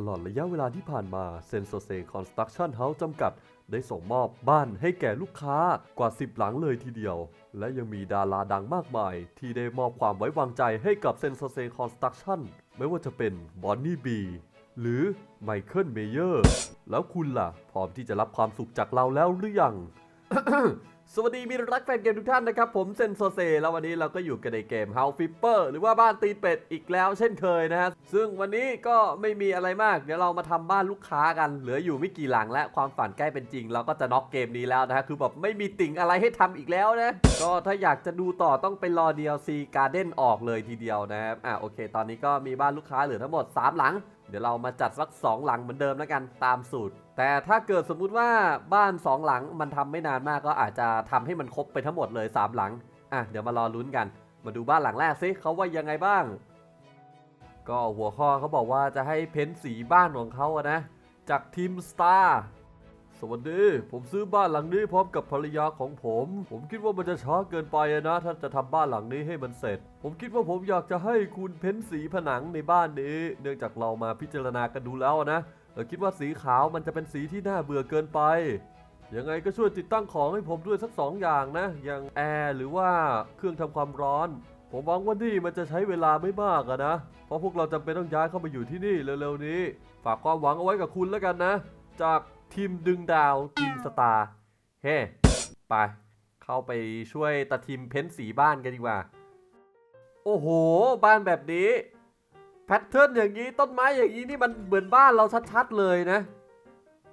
ตลอดระยะเวลาที่ผ่านมาเซนโซเซคอนสตรั c ชั่นเฮาส์จำกัด ได้ส่งมอบบ้านให้แก่ลูกค้ากว่า 10 หลังเลยทีเดียว และยังมีดาราดังมากมาย ที่ได้มอบความไว้วางใจให้กับเซนโซเซคอนสตรั c ชั่นไม่ว่าจะเป็นบอนนี่บีหรือไมเคิลเมเยอร์ แล้วคุณล่ะ พร้อมที่จะรับความสุขจากเราแล้วหรือยัง สวัสดีมีรักแฟนเกมทุกท่านนะครับ ผมเซนโซเซ แล้ววันนี้เราก็อยู่กันในเกม House Flipper หรือว่าบ้านตีเป็ดอีกแล้วเช่นเคยนะฮะซึ่งวันนี้ก็ไม่มีอะไรมาก เดี๋ยวเรามาทำบ้านลูกค้ากัน เหลืออยู่ไม่กี่หลังและความฝันใกล้เป็นจริง เราก็จะน็อกเกมนี้แล้วนะฮะคือแบบไม่มีติ่งอะไรให้ทำอีกแล้วนะ ก็ถ้าอยากจะดูต่อต้องไปรอ DLC Garden ออกเลยทีเดียวนะครับอะโอเค ตอนนี้ก็มีบ้านลูกค้าเหลือทั้งหมด 3 หลัง เดี๋ยวเรามาจัดสัก 2 หลังเหมือนเดิมแล้วกันตามสูตร แต่ถ้าเกิดสมมุติว่าบ้าน 2 หลังมันทำไม่นานมากก็อาจจะทำให้มันครบไปทั้งหมดเลย 3 หลัง อะเดี๋ยวมารอลุ้นกัน มาดูบ้านหลังแรกซิเขาว่ายังไงบ้าง ก็หัวข้อเขาบอกว่าจะให้เพ้นสีบ้านของเขาอะนะ จากทีมสตาร์ สวัสดี ผมซื้อบ้านหลังนี้พร้อมกับภรรยาของผม ผมคิดว่ามันจะช้าเกินไปนะถ้าจะทำบ้านหลังนี้ให้มันเสร็จ ผมคิดว่าผมอยากจะให้คุณเพ้นสีผนังในบ้านนี้ เนื่องจากเรามาพิจารณากันดูแล้วนะเราคิดว่าสีขาวมันจะเป็นสีที่น่าเบื่อเกินไปยังไงก็ช่วยติดตั้งของให้ผมด้วยสักสองอย่างนะ อย่างแอร์หรือว่าเครื่องทำความร้อน ผมหวังว่านี่มันจะใช้เวลาไม่มากอะนะ เพราะพวกเราจำเป็นต้องย้ายเข้ามาอยู่ที่นี่เร็วๆนี้ ฝากความหวังเอาไว้กับคุณแล้วกันนะ จาก ทีมดึงดาวทีมสตาร์เฮ้ไป เข้าไปช่วยตาทีมเพ้นสีบ้านกันดีกว่า โอ้โห บ้านแบบนี้ แพทเทิร์นอย่างนี้ต้นไม้อย่างนี้นี่มันเหมือนบ้านเราชัดๆเลยนะ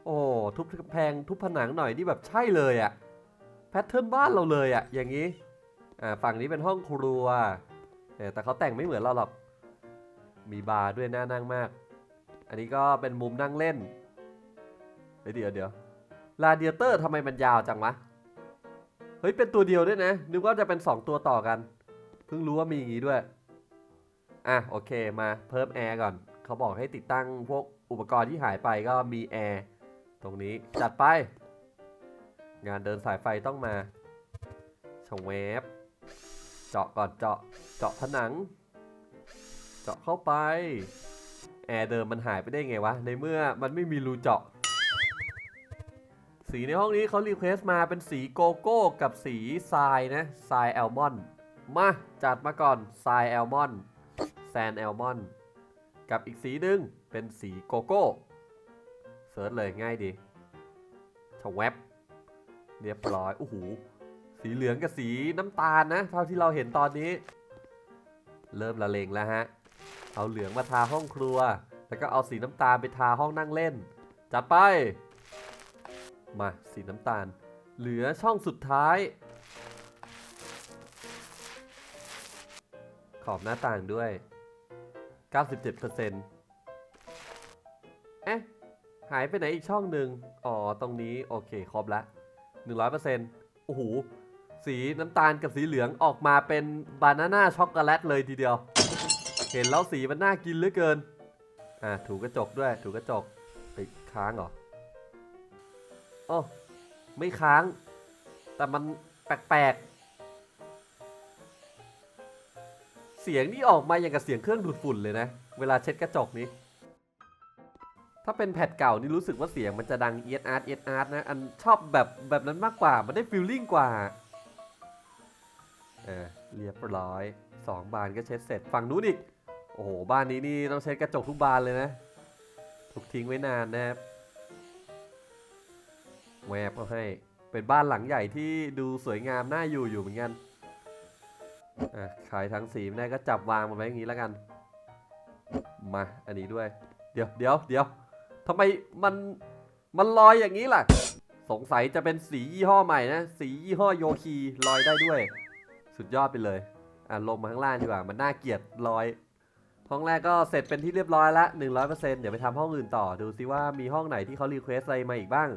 โอ้ทุบกำแพงทุบผนังหน่อยนี่แบบใช่เลยอะแพทเทิร์นบ้านเราเลยอะอย่างนี้อ่าฝั่งนี้เป็นห้องครัวแต่เขาแต่งไม่เหมือนเราหรอกมีบาร์ด้วยน่านั่งมาก อันนี้ก็เป็นมุมนั่งเล่น เดี๋ยวเดี๋ยวลาเดียเตอร์ทำไมมันยาวจังวะ เฮ้ย เป็นตัวเดียวด้วยนะ นึกว่าจะเป็น 2 ตัวต่อกัน เพิ่งรู้ว่ามีอย่างนี้ด้วย อะ โอเคมาเพิ่มแอร์ก่อน เขาบอกให้ติดตั้งพวกอุปกรณ์ที่หายไปก็มีแอร์ตรงนี้จัดไป งานเดินสายไฟต้องมาชงเวฟเจาะก่อนเจาะเจาะผนัง เจาะเข้าไป แอร์เดิมมันหายไปได้ไงวะ ในเมื่อมันไม่มีรูเจาะ สีในห้องนี้เขารีเควสมาเป็นสีโกโก้กับสีทรายนะทรายแอลมอนด์มาจัดมาก่อนทรายแอลมอนด์แซนแอลมอนด์กับอีกสีหนึ่งเป็นสีโกโก้เซิร์ชเลยง่ายดีชวบเรียบร้อยโอ้โหสีเหลืองกับสีน้ำตาลนะ เท่าที่เราเห็นตอนนี้ เริ่มละเลงแล้วฮะ เอาเหลืองมาทาห้องครัว แล้วก็เอาสีน้ำตาลไปทาห้องนั่งเล่น จัดไป มาสีน้ำตาล เหลือช่องสุดท้าย ขอบหน้าต่างด้วย 97%เอ๊ะ หายไปไหนอีกช่องหนึ่งอ๋อ ตรงนี้โอเคครบละ 100%โอ้โห สีน้ำตาลกับสีเหลืองออกมาเป็นบานาน่าช็อกโกแลตเลยทีเดียว เห็นแล้วสีมันน่ากินเหลือเกิน อะถูกระจกด้วย ถูกระจกไปค้างเหรอ โอ้ไม่ค้าง แต่มันแปลกๆ เสียงนี่ออกมาอย่างกับเสียงเครื่องดูดฝุ่นเลยนะ เวลาเช็ดกระจกนี้ ถ้าเป็นแพทเก่านี่รู้สึกว่าเสียงมันจะดังเอียดอาร์ตเอียดอาร์ตนะ อันชอบแบบแบบนั้นมากกว่า มันได้ฟิลลิ่งกว่า เอ่าเรียบร้อยสองบานก็เช็ดเสร็จ ฝั่งนู้นอีก โอ้โห บ้านนี้นี่ต้องเช็ดกระจกทุกบานเลยนะ ถูกทิ้งไว้นานนะครับ แวบก็ให้ เป็นบ้านหลังใหญ่ที่ดูสวยงามน่าอยู่อยู่เหมือนกันอะขายทั้งสีไม่ได้ก็จับวางมาไว้อย่างนี้แล้วกัน มา อันนี้ด้วย เดี๋ยวเดี๋ยวเดี๋ยวทำไมมันมันลอยอย่างนี้ล่ะ สงสัยจะเป็นสียี่ห้อใหม่นะ สียี่ห้อโยคีลอยได้ด้วย สุดยอดไปเลย อะลงมาข้างล่างดีกว่า มันน่าเกลียดลอย ห้องแรกก็เสร็จเป็นที่เรียบร้อยละ100%เดี๋ยวไปทำห้องอื่นต่อ ดูซิว่ามีห้องไหนที่เขารีเควสอะไรมาอีกบ้าง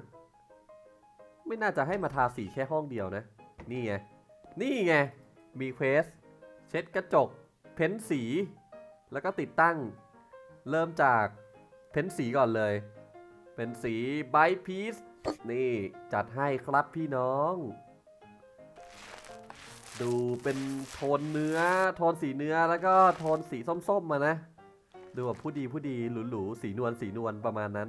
ไม่น่าจะให้มาทาสีแค่ห้องเดียวนะ นี่ไง นี่ไง มีเควส เช็ดกระจก เพ้นสี แล้วก็ติดตั้ง เริ่มจากเพ้นสีก่อนเลย เป็นสีไบพีซนี่จัดให้ครับพี่น้อง ดูเป็นโทนเนื้อ โทนสีเนื้อแล้วก็โทนสีส้มๆมานะ ดูแบบผู้ดีผู้ดีหรูหรูๆสีนวลสีนวลประมาณนั้น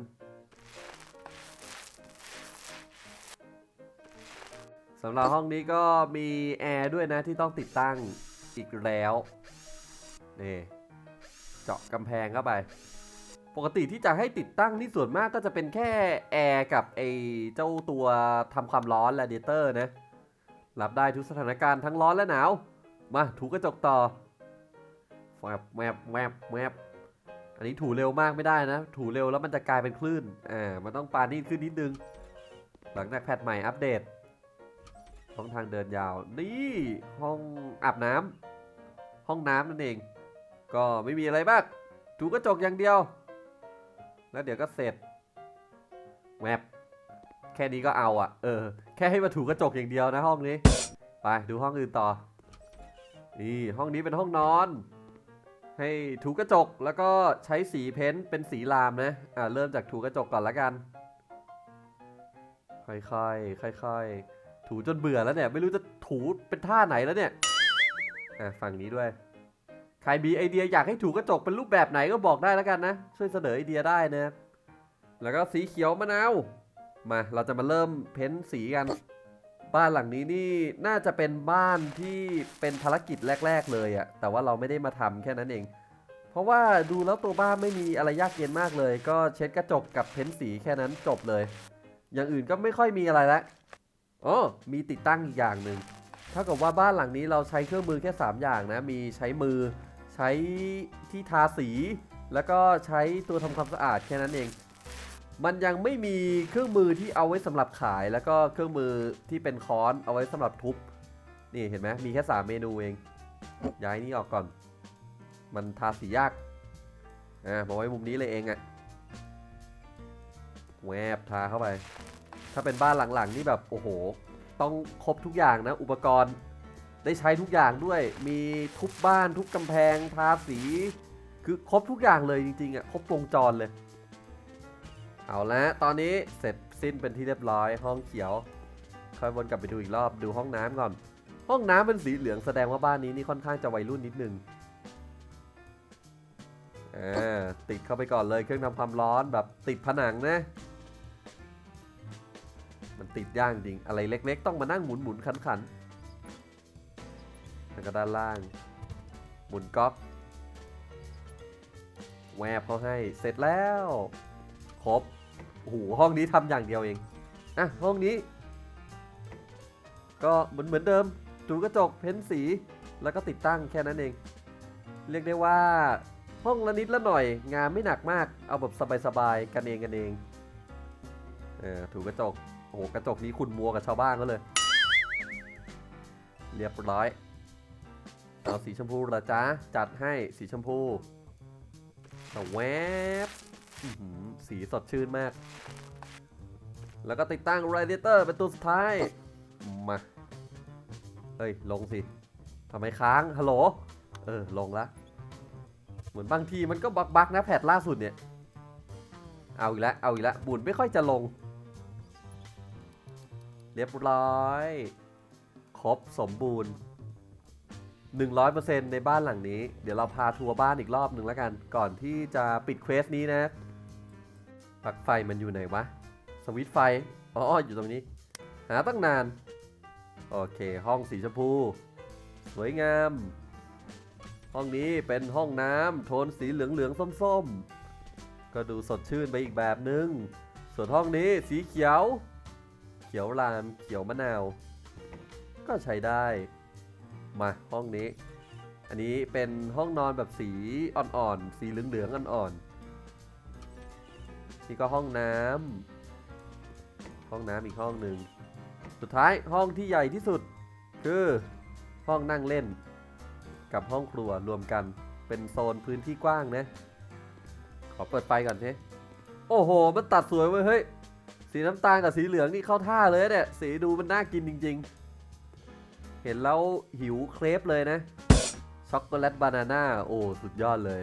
สำหรับห้องนี้ก็มีแอร์ด้วยนะที่ต้องติดตั้งอีกแล้วนี่เจาะกำแพงเข้าไป ปกติที่จะให้ติดตั้งนี่ส่วนมากก็จะเป็นแค่แอร์กับไอเจ้าตัวทำความร้อนแรดิเตอร์นะรับได้ทุกสถานการณ์ทั้งร้อนและหนาว มาถูกระจกต่อแวบแวบแวบแวบอันนี้ถูเร็วมากไม่ได้นะ ถูเร็วแล้วมันจะกลายเป็นคลื่น อ่า มันต้องปานีตขึ้นนิดนึง หลังจากแพทใหม่อัปเดต ห้องทางเดินยาว นี่ห้องอาบน้ำห้องน้ำนั่นเอง ก็ไม่มีอะไรมากถูกระจกอย่างเดียว แล้วเดี๋ยวก็เสร็จแวบแค่นี้ก็เอาอะเออ แค่ให้มาถูกระจกอย่างเดียวนะห้องนี้ ไปดูห้องอื่นต่อ นี่ห้องนี้เป็นห้องนอน ให้ถูกระจกแล้วก็ใช้สีเพ้นท์เป็นสีรามนะ อ่าเริ่มจากถูกระจกก่อนละกัน ค่อยๆ ค่อยๆ ถูจนเบื่อแล้วเนี่ย ไม่รู้จะถูเป็นท่าไหนแล้วเนี่ยอะฝั่งนี้ด้วย ใครมีไอเดียอยากให้ถูกระจกเป็นรูปแบบไหนก็บอกได้แล้วกันนะ ช่วยเสนอไอเดียได้นะแล้วก็สีเขียวมะนาวมาเราจะมาเริ่มเพ้นสีกัน บ้านหลังนี้นี่น่าจะเป็นบ้านที่เป็นภารกิจแรก ๆ เลยอะแต่ว่าเราไม่ได้มาทำแค่นั้นเอง เพราะว่าดูแล้วตัวบ้านไม่มีอะไรยากเย็นมากเลย ก็เช็ดกระจกกับเพ้นสีแค่นั้นจบเลย อย่างอื่นก็ไม่ค่อยมีอะไรละ อ๋อมีติดตั้งอีกอย่างหนึ่งเท่ากับว่าบ้านหลังนี้เราใช้เครื่องมือแค่ 3 อย่างนะ มีใช้มือใช้ที่ทาสี แล้วก็ใช้ตัวทำความสะอาดแค่นั้นเอง มันยังไม่มีเครื่องมือที่เอาไว้สำหรับขาย แล้วก็เครื่องมือที่เป็นค้อนเอาไว้สำหรับทุบ นี่เห็นไหมมีแค่ 3 เมนูเอง ย้ายนี่ออกก่อน มันทาสียาก อ่ามาไว้มุมนี้เลยเองอะแวบทาเข้าไป ถ้าเป็นบ้านหลังๆนี่แบบโอ้โห ต้องครบทุกอย่างนะ อุปกรณ์ได้ใช้ทุกอย่างด้วย มีทุบบ้านทุบกำแพงทาสี คือครบทุกอย่างเลยจริงๆอะครบวงจรเลย เอาละตอนนี้เสร็จสิ้นเป็นที่เรียบร้อย ห้องเขียวค่อยวนกลับไปดูอีกรอบดูห้องน้ำก่อน ห้องน้ำเป็นสีเหลืองแสดงว่าบ้านนี้นี่ค่อนข้างจะวัยรุ่นนิดนึงอ่าติดเข้าไปก่อนเลยเครื่องทำความร้อนแบบติดผนังนะ มันติดยากจริง อะไรเล็ก ๆ ต้องมานั่งหมุนหมุนขันขันแล้วก็ด้านล่าง หมุนก๊อกแวบเขาให้เสร็จแล้ว ครบโอ้โหห้องนี้ทำอย่างเดียวเอง อะ ห้องนี้ ก็เหมือนเหมือนเดิมถูกระจกเพ้นสี แล้วก็ติดตั้งแค่นั้นเอง เรียกได้ว่า ห้องละนิดละหน่อย งานไม่หนักมาก เอาแบบสบายๆ กันเองกันเอง เออถูกระจก โอ้โหกระจกนี้คุณมัวกับชาวบ้านก็เลย เรียบร้อยเอาสีชมพูละจ้าจัดให้สีชมพูแต่แวบสีสดชื่นมาก แล้วก็ติดตั้ง Radiator เป็นตัวสุดท้าย มา เฮ้ย ลงสิทำไมค้าง ฮัลโหล เออ ลงละ เหมือนบางทีมันก็บักบักๆนะแพทล่าสุดเนี่ย เอาอีกแล้ว เอาอีกแล้ว บุญไม่ค่อยจะลง รียบร้อย ครบสมบูรณ์ 100%ในบ้านหลังนี้ เดี๋ยวเราพาทัวร์บ้านอีกรอบหนึ่งแล้วกัน ก่อนที่จะปิดเควสนี้นะปลั๊กไฟมันอยู่ไหนวะ สวิตไฟ อ๋อ อยู่ตรงนี้ หาตั้งนาน โอเคห้องสีชมพู สวยงาม ห้องนี้เป็นห้องน้ำโทนสีเหลืองๆส้มๆ ก็ดูสดชื่นไปอีกแบบนึง ส่วนห้องนี้สีเขียว เขียวรามเขียวมะนาว ก็ใช้ได้ มาห้องนี้ อันนี้เป็นห้องนอนแบบสีอ่อนๆ สีเหลืองๆอ่อนๆ นี่ก็ห้องน้ำห้องน้ำอีกห้องหนึ่ง สุดท้ายห้องที่ใหญ่ที่สุด คือห้องนั่งเล่น กับห้องครัวรวมกันเป็นโซนพื้นที่กว้างนะ ขอเปิดไฟก่อนเชโอ้โห มันตัดสวยเว้ยเฮ้ย สีน้ำตาลกับสีเหลืองนี่เข้าท่าเลยเนี่ย สีดูมันน่ากินจริง ๆ เห็นแล้วหิวเครปเลยนะ ช็อกโกแลตบานาน่า โอ้ สุดยอดเลย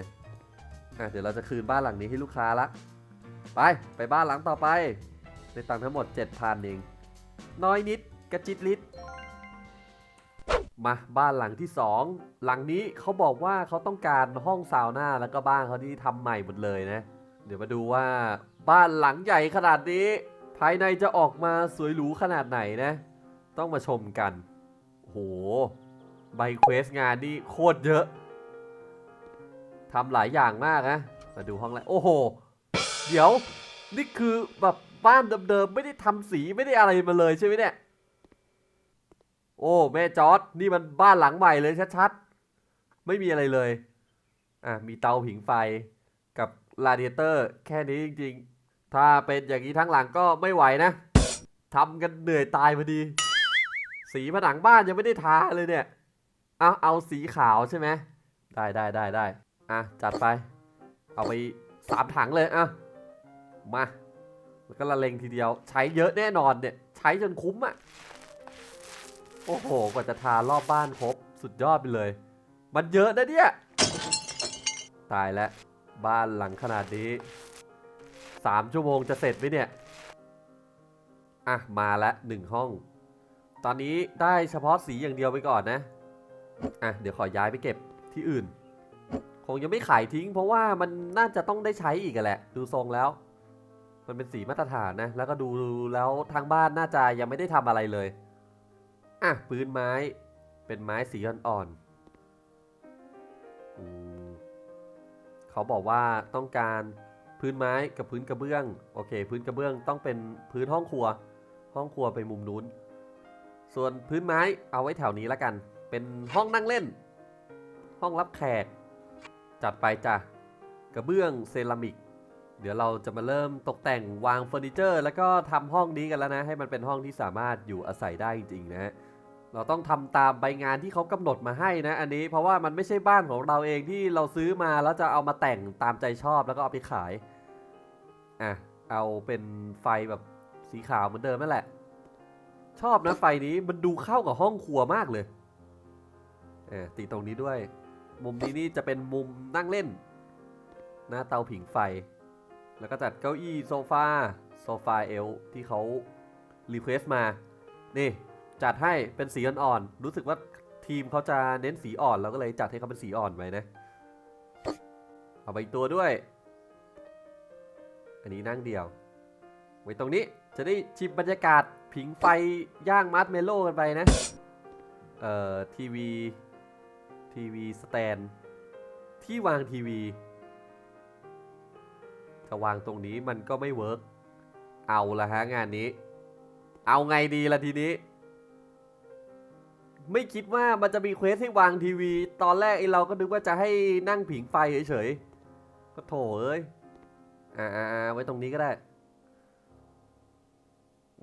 อะเดี๋ยวเราจะคืนบ้านหลังนี้ให้ลูกค้าละ ไป ไปบ้านหลังต่อไปได้ตังค์ทั้งหมด 7,000เอง น้อยนิดกระจิตลิดมาบ้านหลังที่สองหลังนี้เขาบอกว่าเขาต้องการห้องซาวน่าแล้วก็บ้านเขาที่ทำใหม่หมดเลยนะ เดี๋ยวมาดูว่าบ้านหลังใหญ่ขนาดนี้ ภายในจะออกมาสวยหรูขนาดไหนนะ ต้องมาชมกัน โห ใบเควสงานนี่โคตรเยอะทำหลายอย่างมากนะ มาดูห้องแรกโอ้โห เดี๋ยว นี่คือแบบบ้านเดิมๆ ไม่ได้ทำสีไม่ได้อะไรมาเลยใช่ไหมเนี่ย โอ้แม่จอร์ดนี่มันบ้านหลังใหม่เลยชัดๆ ไม่มีอะไรเลย อะ มีเตาผิงไฟกับร a ดิเตอร์ แค่นี้จริงๆ ถ้าเป็นอย่างนี้ทั้งหลังก็ไม่ไหวนะทำกันเหนื่อยตายพอดี สีผนังบ้านยังไม่ได้ทาเลยเนี่ย เอาเอาสีขาวใช่ไหมได้ได้ได้ได้อะจัดไป เอาไปสามถังเลยอะมาแล้วก็ละเลงทีเดียว ใช้เยอะแน่นอนเนี่ย ใช้จนคุ้มอะ่ะโอ้โหกว่าจะทารอบบ้านครบสุดยอดไปเลย มันเยอะนะเนี่ย ตายแล้วบ้านหลังขนาดนี้ สามชั่วโมงจะเสร็จไหมเนี่ย อะ มาล้วหนึ่งห้อง ตอนนี้ได้เฉพาะสีอย่างเดียวไปก่อนนะ อะ เดี๋ยวขอย้ายไปเก็บที่อื่น คงยังไม่ขายทิ้ง เพราะว่ามันน่าจะต้องได้ใช้อีกแหละ ดูทรงแล้ว มันเป็นสีมาตรฐานนะ แล้วก็ดูแล้วทางบ้านน่าจะยังไม่ได้ทำอะไรเลย อะ พื้นไม้ เป็นไม้สีอ่อนๆอเขาบอกว่าต้องการ พื้นไม้กับพื้นกระเบื้อง โอเค พื้นกระเบื้องต้องเป็นพื้นห้องครัว ห้องครัวไปมุมนู้น ส่วนพื้นไม้เอาไว้แถวนี้แล้วกัน เป็นห้องนั่งเล่น ห้องรับแขก จัดไปจ้ะ กระเบื้องเซรามิก เดี๋ยวเราจะมาเริ่มตกแต่งวางเฟอร์นิเจอร์ แล้วก็ทำห้องนี้กันแล้วนะ ให้มันเป็นห้องที่สามารถอยู่อาศัยได้จริงๆนะ เราต้องทำตามใบงานที่เขากำหนดมาให้นะ อันนี้เพราะว่ามันไม่ใช่บ้านของเราเองที่เราซื้อมาแล้วจะเอามาแต่งตามใจชอบแล้วก็เอาไปขายอะเอาเป็นไฟแบบสีขาวเหมือนเดิมนั่นแหละ ชอบนะไฟนี้มันดูเข้ากับห้องครัวมากเลยเออติดตรงนี้ด้วย มุมนี้นี่จะเป็นมุมนั่งเล่น หน้าเตาผิงไฟ แล้วก็จัดเก้าอี้โซฟาโซฟาเอลที่เขารีเควสมา นี่ จัดให้เป็นสีอ่อนๆรู้สึกว่าทีมเขาจะเน้นสีอ่อนเราก็เลยจัดให้เขาเป็นสีอ่อนไปนะ เอาไปอีกตัวด้วย อันนี้นั่งเดียว ไว้ตรงนี้จะได้ชิมบรรยากาศผิงไฟย่างมัดเมโล่กันไปนะ เอ่อทีวีทีวีสแตนที่วางทีวีจะวางตรงนี้มันก็ไม่เวิร์กเอาละฮะงานนี้ เอาไงดีละทีนี้ ไม่คิดว่ามันจะมีเควสให้วางทีวี ตอนแรกไอเราก็นึกว่าจะให้นั่งผิงไฟเฉยๆ ก็โถเอ้ย อ่าไว้ตรงนี้ก็ได้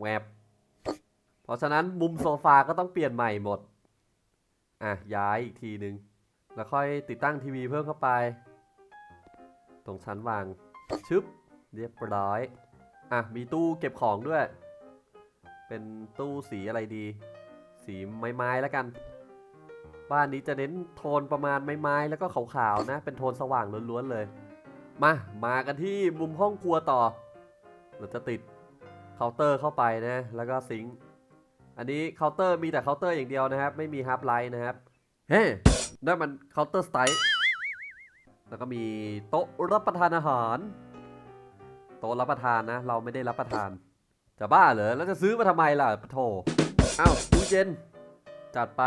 แวบ เพราะฉะนั้นมุมโซฟาก็ต้องเปลี่ยนใหม่หมด อะ ย้ายอีกทีนึง แล้วค่อยติดตั้งทีวีเพิ่มเข้าไป ตรงชั้นวาง ชึบ เรียบร้อย อะ มีตู้เก็บของด้วย เป็นตู้สีอะไรดี สีไม้ๆแล้วกัน บ้านนี้จะเน้นโทนประมาณไม้ๆแล้วก็ขาวๆนะ เป็นโทนสว่างล้วนๆเลย มา มากันที่มุมห้องครัวต่อ เราจะติดเคาน์เตอร์เข้าไปนะ แล้วก็ซิงค์อันนี้เคาน์เตอร์มีแต่เคาน์เตอร์อย่างเดียวนะครับ ไม่มีฮับไลท์นะครับ เฮ้นั่นมันเคาน์เตอร์สไตล์แล้วก็มีโต๊ะรับประทานอาหาร โต๊ะรับประทานนะ เราไม่ได้รับประทาน จะบ้าเหรอ แล้วจะซื้อมาทำไมล่ะปะโถ อ้าวตู้เย็น จัดไป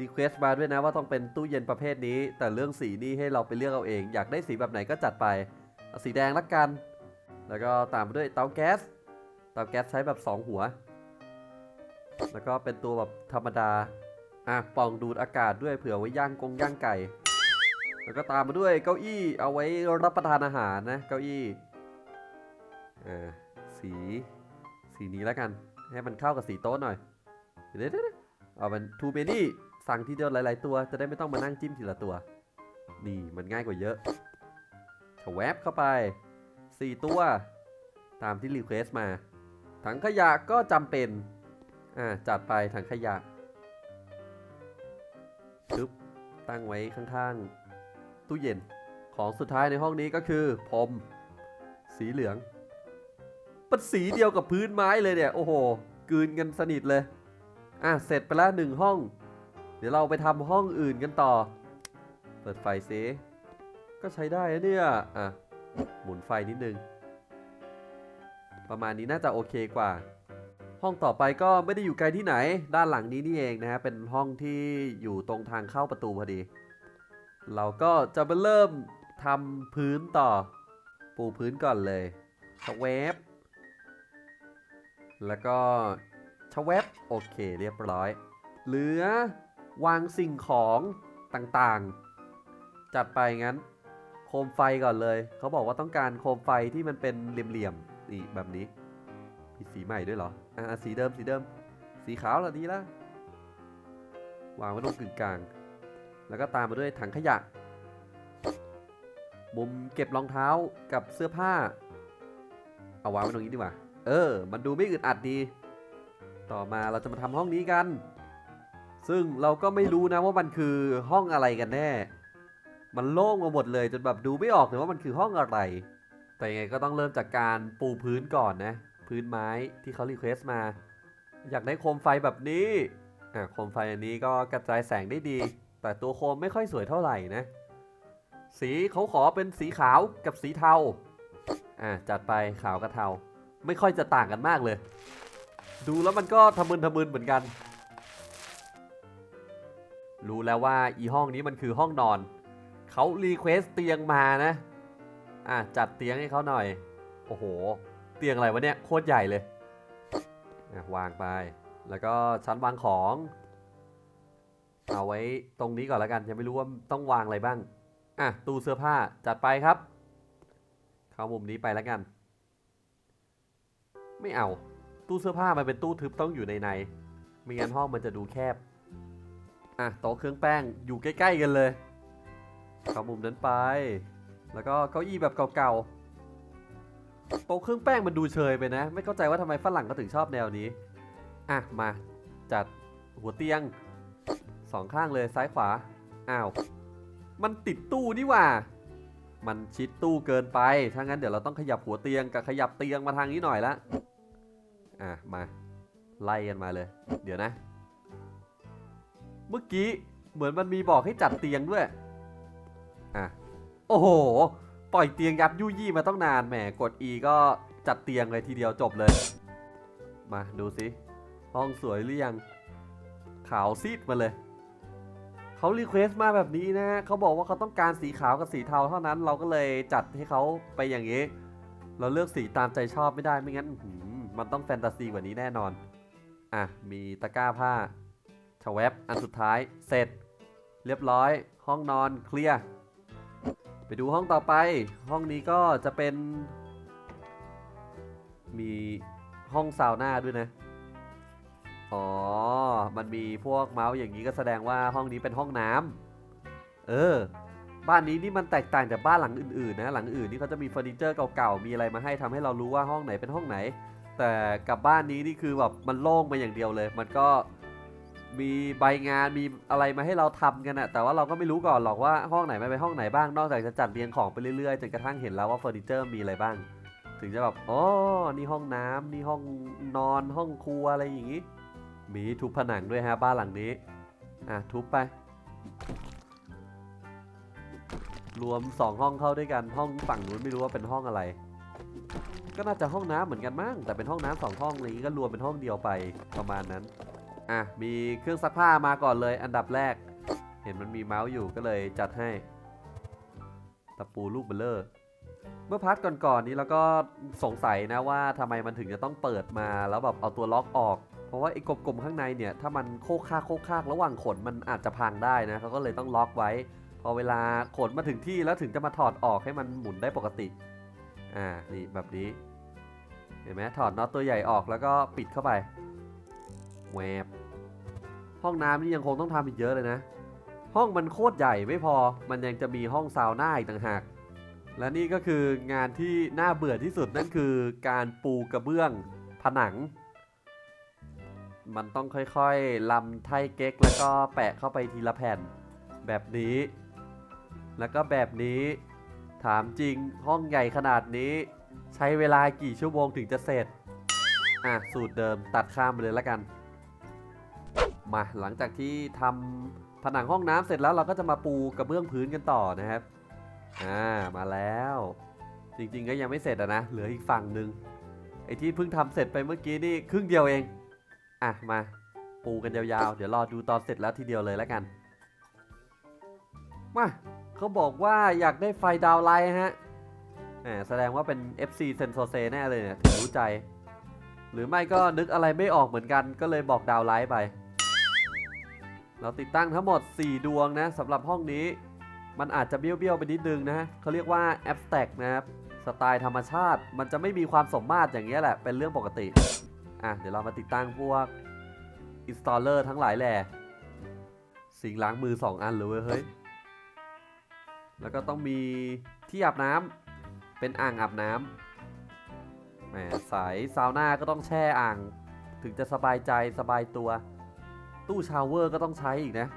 รีเควสต์มาด้วยนะว่าต้องเป็นตู้เย็นประเภทนี้ แต่เรื่องสีนี่ให้เราไปเลือกเอาเอง อยากได้สีแบบไหนก็จัดไปเอาสีแดงละกัน แล้วก็ตามไปด้วยเตาแก๊สเตาแก๊สใช้แบบ 2 หัว แล้วก็เป็นตัวแบบธรรมดาอะป่องดูดอากาศด้วยเผื่อไว้ย่างกงย่างไก่ แล้วก็ตามมาด้วยเก้าอี้เอาไว้รับประทานอาหารนะเก้าอี้อ่าสีสีนี้แล้วกัน ให้มันเข้ากับสีโต๊ะหน่อยเดี๋ยวเอาเป็นทูเมนี่สั่งทีเดียวหลาย ๆ ตัว จะได้ไม่ต้องมานั่งจิ้มทีละตัว นี่มันง่ายกว่าเยอะชแวบเข้าไป 4 ตัว ตามที่รีเควสมา ถังขยะก็จำเป็น อ่า จัดไปถังขยะปึ๊บตั้งไว้ข้างๆ ตู้เย็น ของสุดท้ายในห้องนี้ก็คือพรมสีเหลือง เป็นสีเดียวกับพื้นไม้เลยเนี่ย โอ้โหกืนกันสนิทเลย อะ เสร็จไปแล้วหนึ่งห้อง เดี๋ยวเราไปทำห้องอื่นกันต่อ เปิดไฟซิก็ใช้ได้นะเนี่ย อะ หมุนไฟนิดนึง ประมาณนี้น่าจะโอเคกว่า ห้องต่อไปก็ไม่ได้อยู่ไกลที่ไหน ด้านหลังนี้นี่เองนะฮะ เป็นห้องที่อยู่ตรงทางเข้าประตูพอดี เราก็จะมาเริ่มทำพื้นต่อ ปูพื้นก่อนเลยสเวฟ แล้วก็ชเวฟโอเคเรียบร้อย เหลือวางสิ่งของต่างๆ จัดไปงั้น โคมไฟก่อนเลย เขาบอกว่าต้องการโคมไฟที่มันเป็นเหลี่ยมๆนี่แบบนี้ มีสีใหม่ด้วยเหรอ อะสีเดิมสีเดิม สีขาวเหรอดีละวางไว้ตรงกึ่งกลาง แล้วก็ตามมาด้วยถังขยะ มุมเก็บรองเท้ากับเสื้อผ้า เอาวางไว้ตรงนี้ดีกว่า เออ มันดูไม่อึดอัดดี ต่อมาเราจะมาทำห้องนี้กัน ซึ่งเราก็ไม่รู้นะว่ามันคือห้องอะไรกันแน่ มันโล่งมาหมดเลยจนแบบดูไม่ออกเลยว่ามันคือห้องอะไร แต่ยังไงก็ต้องเริ่มจากการปูพื้นก่อนนะ พื้นไม้ที่เขารีเควสมา อยากได้โคมไฟแบบนี้อะโคมไฟอันนี้ก็กระจายแสงได้ดี แต่ตัวโคมไม่ค่อยสวยเท่าไหร่นะ สีเขาขอเป็นสีขาวกับสีเทา อะจัดไปขาวกับเทา ไม่ค่อยจะต่างกันมากเลย ดูแล้วมันก็ทะมึนทะมึนเหมือนกัน รู้แล้วว่าอีห้องนี้มันคือห้องนอน เขารีเควสเตียงมานะ อะจัดเตียงให้เขาหน่อย โอ้โห เตียงอะไรวะเนี่ยโคตรใหญ่เลยวางไป แล้วก็ชั้นวางของ เอาไว้ตรงนี้ก่อนแล้วกัน ยังไม่รู้ว่าต้องวางอะไรบ้าง อะ ตู้เสื้อผ้าจัดไปครับ เข้ามุมนี้ไปแล้วกัน ไม่เอา ตู้เสื้อผ้ามันเป็นตู้ทึบต้องอยู่ในในไม่งั้นห้องมันจะดูแคบ อะโต๊ะเครื่องแป้งอยู่ใกล้ ๆ กันเลยเข้ามุมนั้นไป แล้วก็เก้าอี้แบบเก่าๆ โต๊ะเครื่องแป้งมันดูเชยไปนะ ไม่เข้าใจว่าทำไมฝรั่งก็ถึงชอบแนวนี้ อะมาจัดหัวเตียงสองข้างเลยซ้ายขวา อ้าว มันติดตู้นี่ว่า มันชิดตู้เกินไป ถ้างั้นเดี๋ยวเราต้องขยับหัวเตียงกับขยับเตียงมาทางนี้หน่อยละ อะมาไล่กันมาเลย เดี๋ยวนะ เมื่อกี้เหมือนมันมีบอกให้จัดเตียงด้วย อะ โอ้โห ปล่อยเตียงยับยุยี่มาต้องนานแหม กด E ก็จัดเตียงเลยทีเดียวจบเลย มาดูสิ ห้องสวยหรือยัง ขาวซีดมาเลย เขารีเควสมาแบบนี้นะ เขาบอกว่าเขาต้องการสีขาวกับสีเทาเท่านั้น เราก็เลยจัดให้เขาไปอย่างนี้ เราเลือกสีตามใจชอบไม่ได้ ไม่งั้นหือ มันต้องแฟนตาซีกว่านี้แน่นอน อะ มีตะกร้าผ้าชาเวบอันสุดท้าย เสร็จ เรียบร้อย ห้องนอนเคลียร์ ไปดูห้องต่อไป ห้องนี้ก็จะเป็น มีห้องซาวน่าด้วยนะ อ๋อ มันมีพวกเมาส์อย่างนี้ก็แสดงว่าห้องนี้เป็นห้องน้ำ เออ บ้านนี้นี่มันแตกต่างจากบ้านหลังอื่นๆนะ หลังอื่นนี่เขาจะมีเฟอร์นิเจอร์เก่าๆ มีอะไรมาให้ทำให้เรารู้ว่าห้องไหนเป็นห้องไหน แต่กับบ้านนี้นี่คือแบบมันโล่งมาอย่างเดียวเลย มันก็มีใบงานมีอะไรมาให้เราทำกันอะแต่ว่าเราก็ไม่รู้ก่อนหรอกว่าห้องไหนไมันเป็นห้องไหนบ้าง นอกจากจะจัดเรียงของไปเรื่อยๆจนกระทั่งเห็นแล้วว่าเฟอร์นิเจอร์มีอะไรบ้าง ถึงจะแบบอ๋อนี่ห้องน้ำนี่ห้องนอนห้องครัวอะไรอย่างงี้ มีทุบผนังด้วยฮะบ้านหลังนี้อะทุบไป รวม 2 ห้องเข้าด้วยกันห้องฝั่งนู้นไม่รู้ว่าเป็นห้องอะไร ก็น่าจะห้องน้ำเหมือนกันมั้งแต่เป็นห้องน้ำสองห้องนี้ก็รวมเป็นห้องเดียวไปประมาณนั้น อะมีเครื่องซักผ้ามาก่อนเลย อันดับแรก เห็นมันมีเมาส์อยู่ก็เลยจัดให้ตะปูลูกเบลเลอร์เมื่อพาร์ทก่อนๆนี้เราก็สงสัยนะว่าทำไมมันถึงจะต้องเปิดมาแล้วแบบเอาตัวล็อกออก เพราะว่าไอ้กลมๆข้างในเนี่ยถ้ามันโคกคากโคกคากระหว่างขนมันอาจจะพังได้นะเขาก็เลยต้องล็อกไว้ พอเวลาขนมาถึงที่แล้วถึงจะมาถอดออกให้มันหมุนได้ปกติ อ่า นี่แบบนี้ เห็นไหมถอดน็อตตัวใหญ่ออกแล้วก็ปิดเข้าไป แวบ ห้องน้ำนี่ยังคงต้องทำอีกเยอะเลยนะ ห้องมันโคตรใหญ่ไม่พอ มันยังจะมีห้องซาวน่าอีกต่างหาก และนี่ก็คืองานที่น่าเบื่อที่สุดนั่นคือการปูกระเบื้องผนัง มันต้องค่อยๆลำไทเก๊กแล้วก็แปะเข้าไปทีละแผ่น แบบนี้ แล้วก็แบบนี้ ถามจริงห้องใหญ่ขนาดนี้ ใช้เวลากี่ชั่วโมงถึงจะเสร็จ อะ สูตรเดิมตัดข้ามไปเลยแล้วกัน มาหลังจากที่ทำผนังห้องน้ำเสร็จแล้วเราก็จะมาปูกระเบื้องพื้นกันต่อนะครับ อ่ามาแล้ว จริงๆก็ยังไม่เสร็จอะนะ เหลืออีกฝั่งหนึ่งไอ้ที่เพิ่งทำเสร็จไปเมื่อกี้นี่ครึ่งเดียวเอง อะมาปูกันยาวๆ เดี๋ยวรอดูตอนเสร็จแล้วทีเดียวเลยแล้วกัน มา เขาบอกว่าอยากได้ไฟดาวไลท์ฮะแหมแสดงว่าเป็น FC เซนโซเซแน่เลยเนี่ยถึงรู้ใจ หรือไม่ก็นึกอะไรไม่ออกเหมือนกันก็เลยบอกดาวไลท์ไป เราติดตั้งทั้งหมด 4 ดวงนะสำหรับห้องนี้ มันอาจจะเบี้ยวๆไปนิดนึงนะเขาเรียกว่า abstract นะครับสไตล์ธรรมชาติมันจะไม่มีความสมมาตรอย่างเงี้ยแหละเป็นเรื่องปกติ อะเดี๋ยวเรามาติดตั้งพวก installer ทั้งหลายแหล่สิงล้างมือ 2 อันเลยเว้ยเฮ้ย แล้วก็ต้องมีที่อาบน้ำเป็นอ่างอาบน้ำแหมสายซาวน่าก็ต้องแช่อ่าง ถึงจะสบายใจสบายตัว ตู้ชาวเวอร์ก็ต้องใช้อีกนะ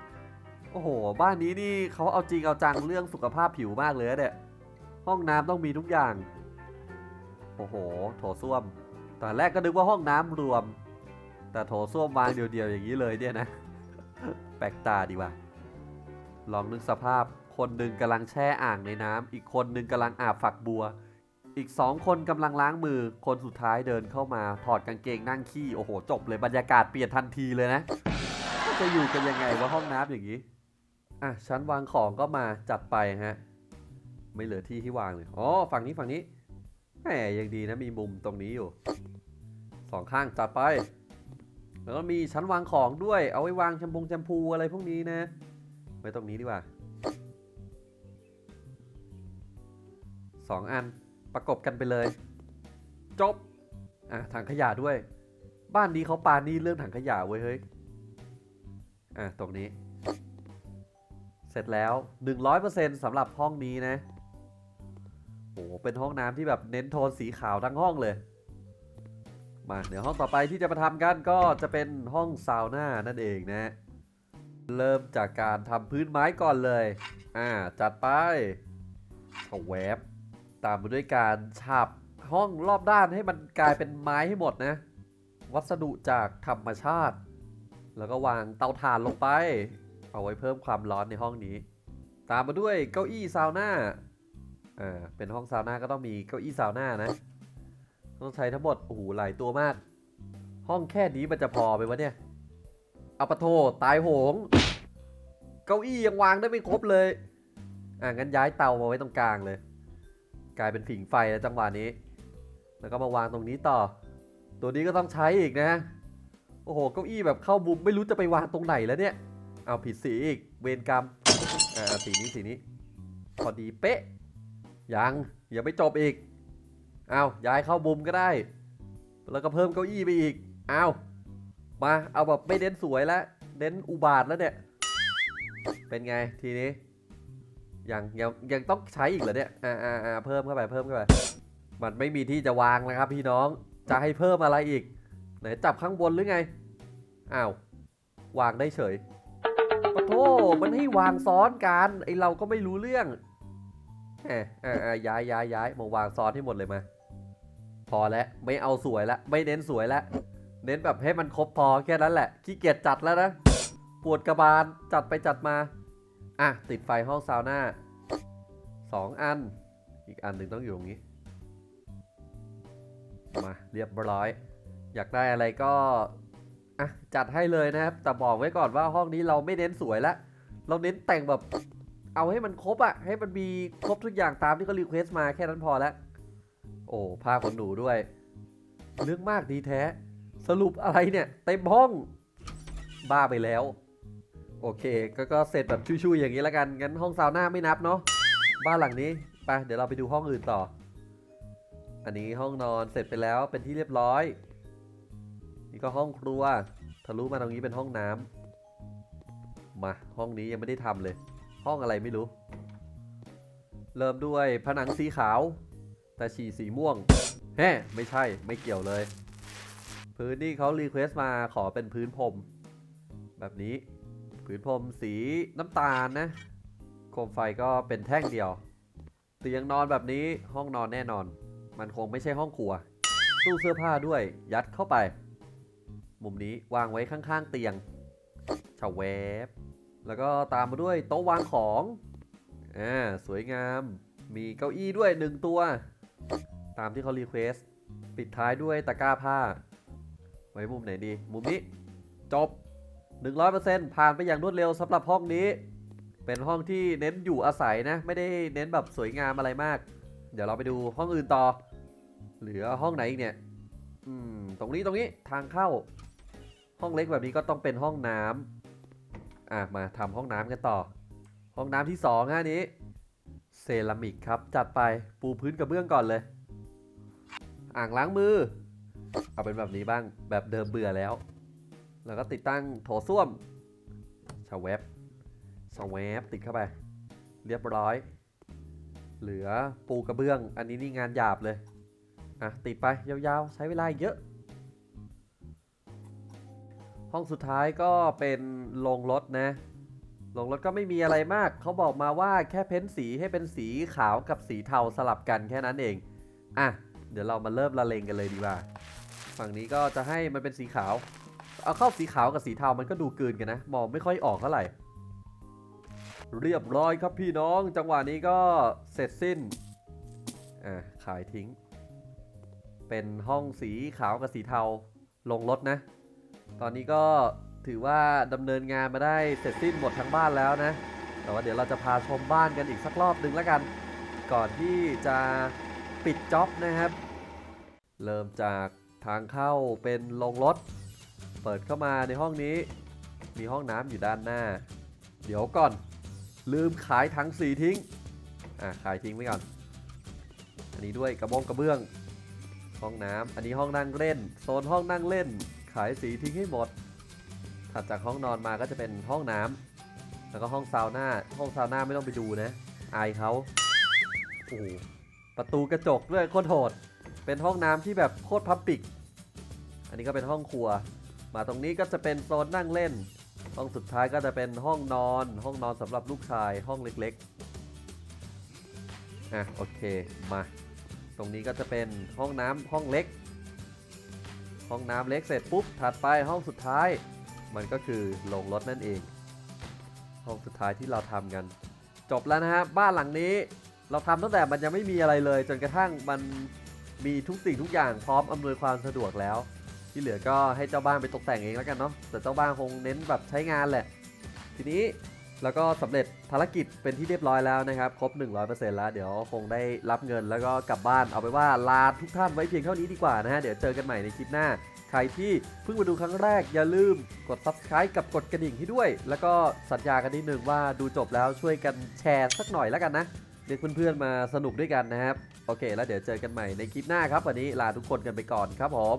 โอ้โห บ้านนี้นี่เขาเอาจริงเอาจังเรื่องสุขภาพผิวมากเลยเนี่ยห้องน้ำต้องมีทุกอย่าง โอ้โห โถส้วม ตอนแรกก็นึกว่าห้องน้ำรวม แต่โถส้วมวางเดียวๆอย่างนี้เลยเนี่ยนะ แปลกตาดีว่ะลองนึกสภาพ คนหนึ่งกำลังแช่อ่างในน้ำอีกคนหนึ่งกำลังอาบฝักบัว อีกสองคนกำลังล้างมือ คนสุดท้ายเดินเข้ามา ถอดกางเกงนั่งขี้ โอ้โห จบเลยบรรยากาศเปลี่ยนทันทีเลยนะ จะอยู่กันยังไงว่าห้องน้ำอย่างนี้ อะชั้นวางของก็มาจัดไปฮะ ไม่เหลือที่ที่วางเลย อ๋อ ฝั่งนี้ฝั่งนี้แหมยังดีนะมีมุมตรงนี้อยู่สองข้างจัดไป แล้วก็มีชั้นวางของด้วย เอาไว้วางแชมพงแชมพูอะไรพวกนี้นะไว้ตรงนี้ดีกว่า สองอันประกบกันไปเลย จบ อะถังขยะด้วย บ้านนี้เขาปานี่เรื่องถังขยะเว้ยเฮ้ย อะตรงนี้ เสร็จแล้ว 100%สำหรับห้องนี้นะโหเป็นห้องน้ำที่แบบเน้นโทนสีขาวทั้งห้องเลย มาเดี๋ยวห้องต่อไปที่จะมาทำกันก็จะเป็นห้องซาวน่านั่นเองนะ เริ่มจากการทำพื้นไม้ก่อนเลย อ่าจัดไปเอาแวบ ตามมาด้วยการฉาบห้องรอบด้านให้มันกลายเป็นไม้ให้หมดนะ วัสดุจากธรรมชาติ แล้วก็วางเตาถ่านลงไป เอาไว้เพิ่มความร้อนในห้องนี้ ตามมาด้วยเก้าอี้ซาวน่าอ่าเป็นห้องซาวน่าก็ต้องมีเก้าอี้ซาวน่านะ ต้องใช้ทั้งหมดโอ้โหหลายตัวมาก ห้องแค่นี้มันจะพอไปวะเนี่ยเอาปะโทตายโหง เก้าอี้ยังวางได้ไม่ครบเลย อ่างั้นย้ายเตามาไว้ตรงกลางเลย กลายเป็นผิงไฟแล้วจังหวะนี้ แล้วก็มาวางตรงนี้ต่อ ตัวนี้ก็ต้องใช้อีกนะ โอ้โหเก้าอี้แบบเข้ามุมไม่รู้จะไปวางตรงไหนแล้วเนี่ย เอาผิดสีอีกเวรกรรมอ่าสีนี้สีนี้พอดีเป๊ะ ยังอย่าไม่จบอีกเอาย้ายเข้ามุมก็ได้ แล้วก็เพิ่มเก้าอี้ไปอีกเอามาเอาแบบไม่เน้นสวยแล้วเน้นอุบาทแล้วเนี่ย เป็นไงทีนี้ ยังยังยังต้องใช้อีกเหรอเนี่ยอ่าอ่าอ่าเพิ่มเข้าไปเพิ่มเข้าไป มันไม่มีที่จะวางแล้วครับ พี่น้องจะให้เพิ่มอะไรอีก ไหนจับข้างบนหรือไงอ้าววางได้เฉยปะโทมันให้วางซ้อนกันไอเราก็ไม่รู้เรื่องแหมอ่าอ่าย้ายย้ายย้ายมาวางซ้อนให้หมดเลยมา พอแล้วไม่เอาสวยแล้วไม่เน้นสวยแล้วเน้นแบบให้มันครบพอแค่นั้นแหละขี้เกียจจัดแล้วนะปวดกระบาลจัดไปจัดมา อะ ติดไฟห้องซาวน่าสองอัน อีกอันหนึ่งต้องอยู่ตรงนี้ มาเรียบร้อย อยากได้อะไรก็ อะ จัดให้เลยนะครับ แต่บอกไว้ก่อนว่าห้องนี้เราไม่เน้นสวยล้วเราเน้นแต่งแบบ เอาให้มันครบอะให้มันมีครบทุกอย่างตามที่เขารีเควส์มาแค่นั้นพอล้วโอ้ผ้าขนหนูด้วยเรื่องมากดีแท้ สรุปอะไรเนี่ย เต็มห้อง บ้าไปแล้ว โอเคก็ก็เสร็จแบบชุยๆอย่างนี้แล้วกันงั้นห้องซาวน่าไม่นับเนาะบ้านหลังนี้ไปเดี๋ยวเราไปดูห้องอื่นต่อ อันนี้ห้องนอนเสร็จไปแล้วเป็นที่เรียบร้อย นี่ก็ห้องครัวทะลุมาตรงนี้เป็นห้องน้ำมาห้องนี้ยังไม่ได้ทำเลย ห้องอะไรไม่รู้ เริ่มด้วยผนังสีขาว แต่ฉี่สีม่วงแฮ่ไม่ใช่ไม่เกี่ยวเลย พื้นที่เขารีเควสต์มาขอเป็นพื้นพรมแบบนี้ พื้นพรมสีน้ำตาลนะ โคมไฟก็เป็นแท่งเดียว เตียงนอนแบบนี้ห้องนอนแน่นอน มันคงไม่ใช่ห้องครัว ตู้เสื้อผ้าด้วยยัดเข้าไป มุมนี้วางไว้ข้างๆเตียงชาเวฟแล้วก็ตามมาด้วยโต๊ะวางของอ่าสวยงาม มีเก้าอี้ด้วยหนึ่งตัว ตามที่เขารีเควสปิดท้ายด้วยตะกร้าผ้า ไว้มุมไหนดี มุมนี้ จบ 100%ผ่านไปอย่างรวดเร็วสำหรับห้องนี้ เป็นห้องที่เน้นอยู่อาศัยนะ ไม่ได้เน้นแบบสวยงามอะไรมาก เดี๋ยวเราไปดูห้องอื่นต่อ เหลือห้องไหนอีกเนี่ยอืมตรงนี้ตรงนี้ทางเข้า ห้องเล็กแบบนี้ก็ต้องเป็นห้องน้ำอะมาทำห้องน้ำกันต่อ ห้องน้ำที่สองฮะนี้เซรามิกครับจัดไปปูพื้นกระเบื้องก่อนเลย อ่างล้างมือ เอาเป็นแบบนี้บ้างแบบเดิมเบื่อแล้ว แล้วก็ติดตั้งโถส้วมชาเวฟชาเวฟติดเข้าไป เรียบร้อย เหลือปูกระเบื้อง อันนี้นี่งานหยาบเลย อะ ติดไปยาวๆ ใช้เวลาเยอะ ห้องสุดท้ายก็เป็นโรงรถนะโรงรถก็ไม่มีอะไรมาก เขาบอกมาว่าแค่เพ้นสีให้เป็นสีขาวกับสีเทาสลับกันแค่นั้นเอง อะ เดี๋ยวเรามาเริ่มละเลงกันเลยดีกว่า ฝั่งนี้ก็จะให้มันเป็นสีขาว เอาเข้าสีขาวกับสีเทามันก็ดูเกินกันนะ มองไม่ค่อยออกเท่าไหร่ เรียบร้อยครับพี่น้อง จังหวะนี้ก็เสร็จสิ้น อะขายทิ้ง เป็นห้องสีขาวกับสีเทาลงรถนะ ตอนนี้ก็ถือว่าดำเนินงานมาได้เสร็จสิ้นหมดทั้งบ้านแล้วนะ แต่ว่าเดี๋ยวเราจะพาชมบ้านกันอีกสักรอบหนึ่งแล้วกัน ก่อนที่จะปิดจ็อบนะครับ เริ่มจากทางเข้าเป็นโรงรถ เปิดเข้ามาในห้องนี้ มีห้องน้ำอยู่ด้านหน้า เดี๋ยวก่อน ลืมขายถังสีทิ้ง อะขายทิ้งไว้ก่อน อันนี้ด้วยกระบงกระเบื้อง ห้องน้ำอันนี้ห้องนั่งเล่น โซนห้องนั่งเล่น ขายสีทิ้งให้หมด ถัดจากห้องนอนมาก็จะเป็นห้องน้ำแล้วก็ห้องซาวน่า ห้องซาวน่าไม่ต้องไปดูนะ อายเขาโอ้โหประตูกระจกด้วยโคตรโหด เป็นห้องน้ำที่แบบโคตรพับปิก อันนี้ก็เป็นห้องครัว มาตรงนี้ก็จะเป็นโซนนั่งเล่น ห้องสุดท้ายก็จะเป็นห้องนอน ห้องนอนสำหรับลูกชายห้องเล็กๆอะโอเคมา ตรงนี้ก็จะเป็นห้องน้ำห้องเล็ก ห้องน้ำเล็กเสร็จปุ๊บถัดไปห้องสุดท้าย มันก็คือโรงรถนั่นเอง ห้องสุดท้ายที่เราทำกัน จบแล้วนะฮะบ้านหลังนี้เราทำตั้งแต่มันยังไม่มีอะไรเลย จนกระทั่งมันมีทุกสิ่งทุกอย่างพร้อมอำนวยความสะดวกแล้ว ที่เหลือก็ให้เจ้าบ้านไปตกแต่งเองแล้วกันเนาะแต่เจ้าบ้านคงเน้นแบบใช้งานแหละ ทีนี้แล้วก็สำเร็จภารกิจเป็นที่เรียบร้อยแล้วนะครับ ครบ 100%แล้ว เดี๋ยวคงได้รับเงินแล้วก็กลับบ้าน เอาไปว่าลาทุกท่านไว้เพียงเท่านี้ดีกว่านะฮะ เดี๋ยวเจอกันใหม่ในคลิปหน้า ใครที่เพิ่งมาดูครั้งแรกอย่าลืมกด subscribe กับกดกระดิ่งให้ด้วย แล้วก็สัญญากันนิดนึงว่าดูจบแล้วช่วยกันแชร์สักหน่อยแล้วกันนะเรียกเพื่อนๆมาสนุกด้วยกันนะครับ โอเค แล้วเดี๋ยวเจอกันใหม่ในคลิปหน้าครับ วันนี้ลาทุกคนกันไปก่อนครับผม